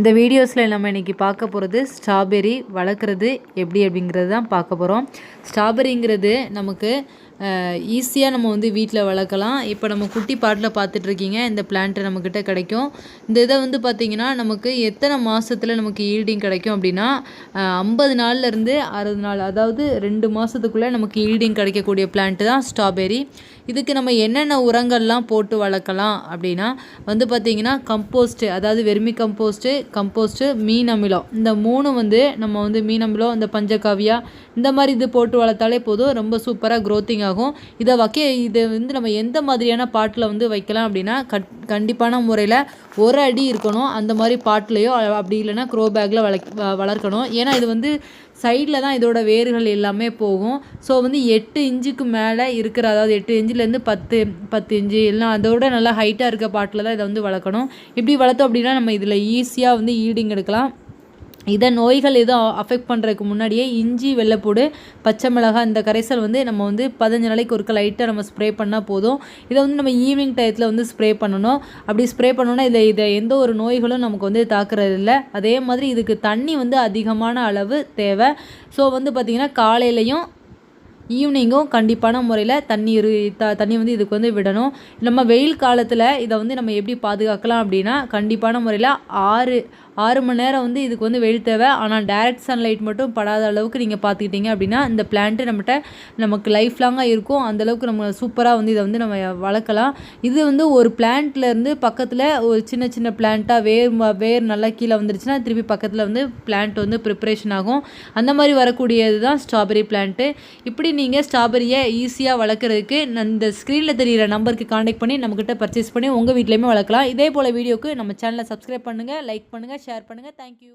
இந்த வீடியோஸில் நம்ம இன்றைக்கி பார்க்க போகிறது ஸ்ட்ராபெரி வளர்க்குறது எப்படி அப்படிங்கிறது தான் பார்க்க போகிறோம் ஸ்ட்ராபெரிங்கிறது நமக்கு ஈஸியாக நம்ம வந்து வீட்டில் வளர்க்கலாம். இப்போ நம்ம குட்டி பாட்டில் பார்த்துட்ருக்கீங்க இந்த பிளான்ட்டு நம்மக்கிட்ட கிடைக்கும். இந்த இதை வந்து பார்த்திங்கன்னா நமக்கு எத்தனை மாதத்தில் நமக்கு ஈல்டிங் கிடைக்கும் அப்படின்னா ஐம்பது நாள்லேருந்து அறுபது நாள் அதாவது ரெண்டு மாதத்துக்குள்ளே நமக்கு ஈல்டிங் கிடைக்கக்கூடிய பிளான்ட்டு தான் ஸ்ட்ராபெரி இதுக்கு நம்ம என்னென்ன உரங்கள்லாம் போட்டு வளர்க்கலாம் அப்படின்னா வந்து பார்த்திங்கன்னா கம்போஸ்ட்டு அதாவது வெர்மி கம்போஸ்ட்டு கம்போஸ்ட்டு மீன் அமிலம் இந்த மூணு வந்து நம்ம வந்து மீன் அமிலம் இந்த பஞ்சகாவியா இந்த மாதிரி இது போட்டு வளர்த்தாலே போதும். ரொம்ப சூப்பராக க்ரோத்திங் ஆகும் ஆகும். இதை வைக்க இதை வந்து நம்ம எந்த மாதிரியான பாட்டில் வந்து வைக்கலாம் அப்படின்னா கட் கண்டிப்பான முறையில் ஒரு அடி இருக்கணும். அந்த மாதிரி பாட்டிலையோ அப்படி இல்லைன்னா க்ரோ பேக்கில் வளர்க்க வளர்க்கணும். ஏன்னா இது வந்து சைடில் தான் இதோட வேர்கள் எல்லாமே போகும். ஸோ வந்து எட்டு இன்ச்சுக்கு மேலே இருக்கிற அதாவது எட்டு இன்ச்சிலேருந்து பத்து பத்து இன்ச்சு எல்லாம் அதோட நல்லா ஹைட்டாக இருக்க பாட்டில் தான் இதை வந்து வளர்க்கணும். இப்படி வளர்த்தோம் அப்படின்னா நம்ம இதில் ஈஸியாக வந்து ஈடிங் எடுக்கலாம். இதை நோய்கள் எதுவும் அஃபெக்ட் பண்ணுறதுக்கு முன்னாடியே இஞ்சி வெள்ளைப்பூடு பச்சை மிளகாய் இந்த கரைசல் வந்து நம்ம வந்து பதினஞ்சு நாளைக்கு ஒருக்க லைட்டாக நம்ம ஸ்ப்ரே பண்ணால் போதும். இதை வந்து நம்ம ஈவினிங் டயத்தில் வந்து ஸ்ப்ரே பண்ணணும். அப்படி ஸ்ப்ரே பண்ணோன்னா இதை இதை எந்த ஒரு நோய்களும் நமக்கு வந்து தாக்குறது இல்லை. அதே மாதிரி இதுக்கு தண்ணி வந்து அதிகமான அளவு தேவை. ஸோ வந்து பார்த்திங்கன்னா காலையிலையும் ஈவினிங்கும் கண்டிப்பான முறையில் தண்ணீர் த தண்ணி வந்து இதுக்கு வந்து விடணும். நம்ம வெயில் காலத்தில் இதை வந்து நம்ம எப்படி பாதுகாக்கலாம் அப்படின்னா கண்டிப்பான முறையில் ஆறு ஆறு மணி நேரம் வந்து இதுக்கு வந்து வெயில் தேவை. ஆனால் டேரக்ட் சன்லைட் மட்டும் படாத அளவுக்கு நீங்கள் பார்த்துக்கிட்டீங்க அப்படின்னா இந்த பிளான்ட்டு நம்மகிட்ட நமக்கு லைஃப் லாங்காக இருக்கும் அந்தளவுக்கு நம்ம சூப்பராக வந்து இதை வந்து நம்ம வளர்க்கலாம். இது வந்து ஒரு பிளான்ட்லேருந்து பக்கத்தில் ஒரு சின்ன சின்ன பிளான்ட்டாக வேர் வேர் நல்லா கீழே வந்துருச்சுன்னா திருப்பி பக்கத்தில் வந்து பிளான்ட் வந்து ப்ரிப்ரேஷன் ஆகும். அந்த மாதிரி வரக்கூடியது தான் ஸ்ட்ராபெரி பிளான்ட்டு இப்படி நீங்கள் ஸ்ட்ராபெரியை ஈஸியாக வளர்க்குறதுக்கு இந்த ஸ்க்ரீனில் தெரிகிற நம்பருக்கு காண்டாக்ட் பண்ணி நம்மக்கிட்ட பர்ச்சேஸ் பண்ணி உங்கள் வீட்லேயுமே வளர்க்கலாம். இதே போல் வீடியோக்கு நம்ம சேனலை சப்ஸ்கிரைப் பண்ணுங்கள் லைக் பண்ணுங்கள் ஷேர் பண்ணுங்கள் தேங்க்யூ